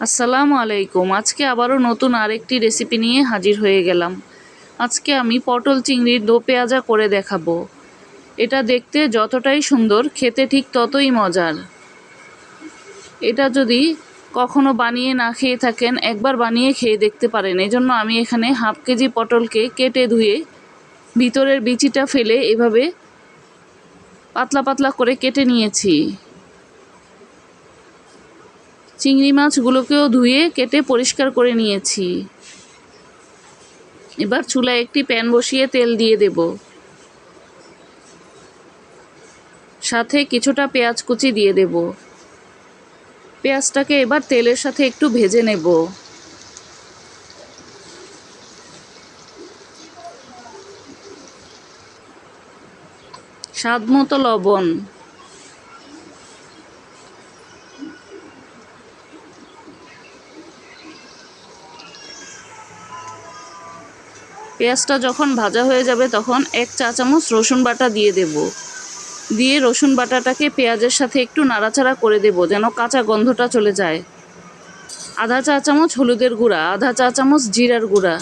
আসসালামু আলাইকুম। আজকে আবারও নতুন আরেকটি রেসিপি নিয়ে হাজির হয়ে গেলাম। আজকে আমি পটল চিংড়ির দো পেঁয়াজা করে দেখাবো। এটা দেখতে যতটাই সুন্দর, খেতে ঠিক ততই মজার। এটা যদি কখনো বানিয়ে না খেয়ে থাকেন, একবার বানিয়ে খেয়ে দেখতে পারেন। এজন্য আমি এখানে হাফ কেজি পটলকে কেটে ধুয়ে ভিতরের বিচিটা ফেলে এভাবে পাতলা পাতলা করে কেটে নিয়েছি। চিংড়ি মাছগুলোকেও ধুয়ে কেটে পরিষ্কার করে নিয়েছি। এবার চুলায় একটি প্যান বসিয়ে তেল দিয়ে দেব। সাথে কিছুটা পেঁয়াজ কুচি দিয়ে দেব। পেঁয়াজটাকে এবার তেলের সাথে একটু ভেজে নেব। স্বাদ মতো লবণ। পেঁয়াজটা যখন ভাজা হয়ে যাবে তখন এক চা চামচ রসুন বাটা দিয়ে দেব। দিয়ে রসুন বাটাটাকে পেঁয়াজের সাথে একটু নাড়াচাড়া করে দেব যেন কাঁচা গন্ধটা চলে যায়। আধা চা চামচ হলুদের গুঁড়া, আধা চা চামচ জিরার গুঁড়া,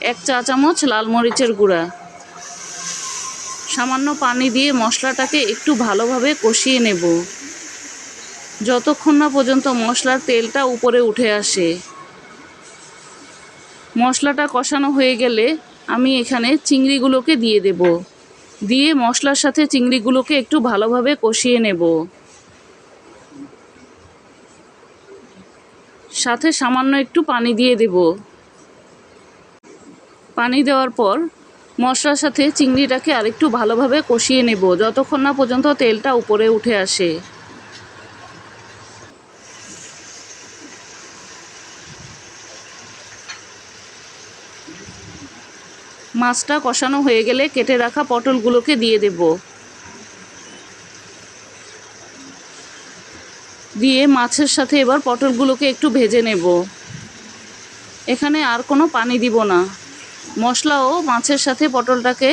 এক চা চামচ লাল মরিচের গুঁড়া। সামান্য পানি দিয়ে মশলাটাকে একটু ভালোভাবে কষিয়ে নেব। যতক্ষণ না পর্যন্ত মশলার তেলটা উপরে উঠে আসে। মশলাটা কষানো হয়ে গেলে আমি এখানে চিংড়িগুলোকে দিয়ে দেব। দিয়ে মশলার সাথে চিংড়িগুলোকে একটু ভালোভাবে কষিয়ে নেব। সাথে সামান্য একটু পানি দিয়ে দেব। পানি দেওয়ার পর মশলার সাথে চিংড়িটাকে আরেকটু ভালোভাবে কষিয়ে নেব, যতক্ষণ না পর্যন্ত তেলটা উপরে উঠে আসে। মাছটা কষানো হয়ে গেলে কেটে রাখা পটলগুলোকে দিয়ে দেব। দিয়ে মাছের সাথে এবার পটলগুলোকে একটু ভেজে নেব। এখানে আর কোনো পানি দিব না। মশলা ও মাছের সাথে পটলটাকে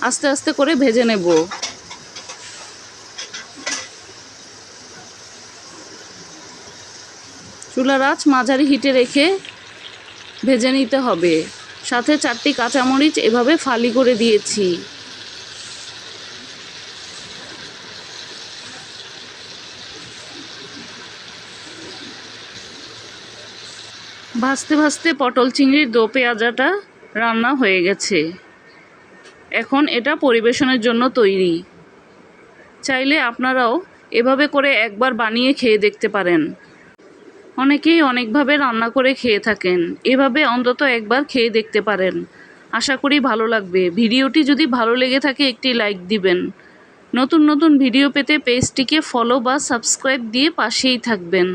আস্তে আস্তে করে ভেজে নেব। চুলার আঁচ মাঝারি হিটে রেখে ভেজে নিতে হবে। সাথে চারটি কাঁচামরিচ এভাবে ফালি করে দিয়েছি। ভাজতে ভাজতে পটল চিংড়ির দো পেঁয়াজাটা রান্না হয়ে গেছে। এখন এটা পরিবেশনের জন্য তৈরি। চাইলে আপনারাও এভাবে করে একবার বানিয়ে খেয়ে দেখতে পারেন। অনেকেই অনেকভাবে রান্না করে খেয়ে থাকেন। এভাবে অন্তত একবার খেয়ে দেখতে পারেন। আশা করি ভালো লাগবে। ভিডিওটি যদি ভালো লেগে থাকে, একটি লাইক দিবেন। নতুন নতুন ভিডিও পেতে পেজটিকে ফলো বা সাবস্ক্রাইব দিয়ে পাশেই থাকবেন।